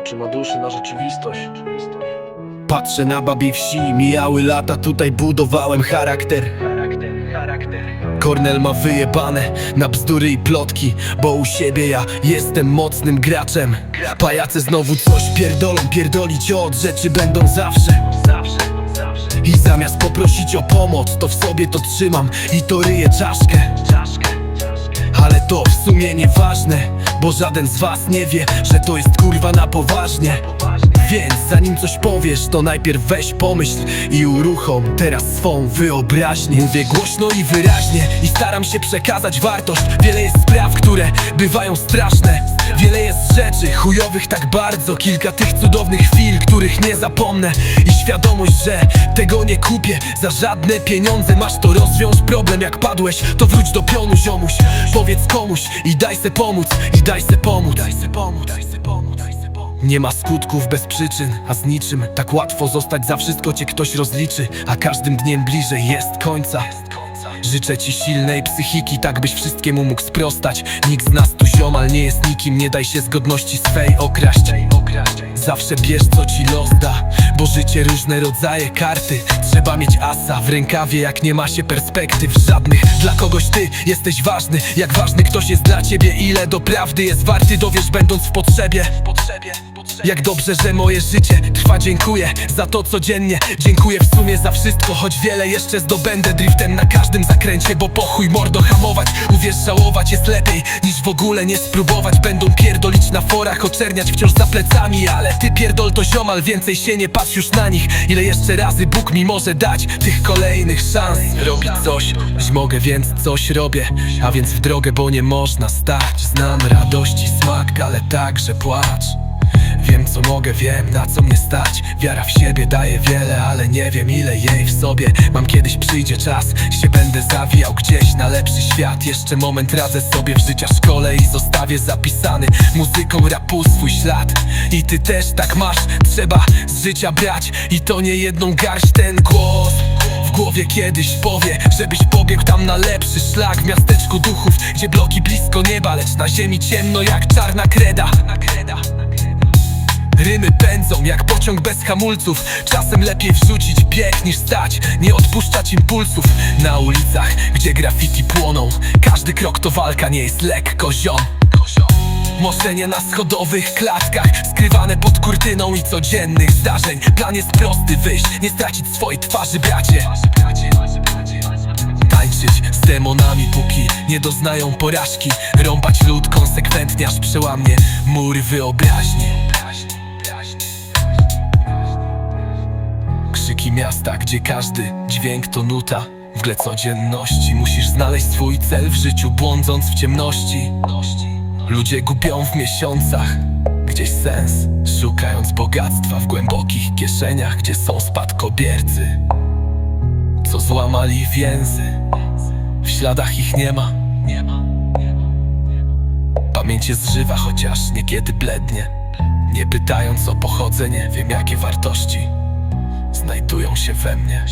Oczyma duszy na rzeczywistość. Patrzę na babie wsi, mijały lata, tutaj budowałem charakter. Kornel ma wyjebane na bzdury i plotki Bo u siebie ja jestem mocnym graczem. Pajace znowu coś pierdolą, pierdolić od rzeczy będą zawsze. I zamiast poprosić o pomoc, to w sobie to trzymam i to ryję czaszkę. Ale to w sumie nieważne Bo żaden z was nie wie, że to jest kurwa na poważnie Więc zanim coś powiesz, to najpierw weź pomyśl I uruchom teraz swą wyobraźnię. Mówię głośno i wyraźnie I staram się przekazać wartość. Wiele jest spraw, które bywają straszne. Wiele jest rzeczy chujowych tak bardzo. Kilka tych cudownych chwil, których nie zapomnę. I świadomość, że tego nie kupię. Za żadne pieniądze masz to rozwiąż. Problem Jak padłeś, to wróć do pionu ziomuś. Powiedz komuś i daj se pomóc I daj se pomóc. Daj se pomóc, nie ma skutków bez przyczyn, a z niczym. Tak łatwo zostać, za wszystko cię ktoś rozliczy A każdym dniem bliżej jest końca. Życzę ci silnej psychiki, tak byś wszystkiemu mógł sprostać. Nikt z nas tu ziomal nie jest nikim, nie daj się z godności swej okraść. Zawsze bierz co ci los da, bo życie różne rodzaje karty. Trzeba mieć asa w rękawie, jak nie ma się perspektyw żadnych. Dla kogoś ty jesteś ważny, jak ważny ktoś jest dla ciebie. Ile do prawdy jest warty, dowiesz będąc w potrzebie jak dobrze, że moje życie trwa, dziękuję za to codziennie. Dziękuję w sumie za wszystko, choć wiele jeszcze zdobędę Driftem na każdym zakręcie, bo pochuj mordo hamować. Uwierz, żałować jest lepiej niż w ogóle nie spróbować. Będą pierdolić na forach, oczerniać wciąż za plecami Ale ty pierdol to ziomal, więcej się nie patrz już na nich. Ile jeszcze razy Bóg mi może dać tych kolejnych szans? Robić coś, mogę, więc coś robię A więc w drogę, bo nie można stać. Znam radości smak, ale także płacz Wiem co mogę, wiem na co mnie stać. Wiara w siebie daje wiele, ale nie wiem ile jej w sobie Mam. Kiedyś przyjdzie czas, się będę zawijał gdzieś na lepszy świat. Jeszcze moment radzę sobie w życia szkole i zostawię zapisany Muzyką rapu swój ślad. I ty też tak masz, trzeba z życia brać. I to nie jedną garść ten głos w głowie kiedyś powie, żebyś pobiegł tam na lepszy szlak W miasteczku duchów, gdzie bloki blisko nieba Lecz na ziemi ciemno jak czarna kreda Rymy pędzą jak pociąg bez hamulców. Czasem lepiej wrzucić bieg niż stać. Nie odpuszczać impulsów. Na ulicach, gdzie graffiti płoną. Każdy krok to walka, nie jest lekko ziom. Może nie na schodowych klatkach Skrywane pod kurtyną i codziennych zdarzeń. Plan jest prosty, wyjść, nie stracić swojej twarzy, bracie. Tańczyć z demonami, póki nie doznają porażki. Rąbać lód konsekwentnie, aż przełamie mury wyobraźni miasta, gdzie każdy dźwięk to nuta. W gle codzienności musisz znaleźć swój cel w życiu Błądząc w ciemności. Ludzie gubią w miesiącach Gdzieś sens Szukając bogactwa w głębokich kieszeniach Gdzie są spadkobiercy Co złamali więzy. W śladach ich nie ma. Pamięć jest żywa, chociaż niekiedy blednie. Nie pytając o pochodzenie Wiem jakie wartości Znajdują się we mnie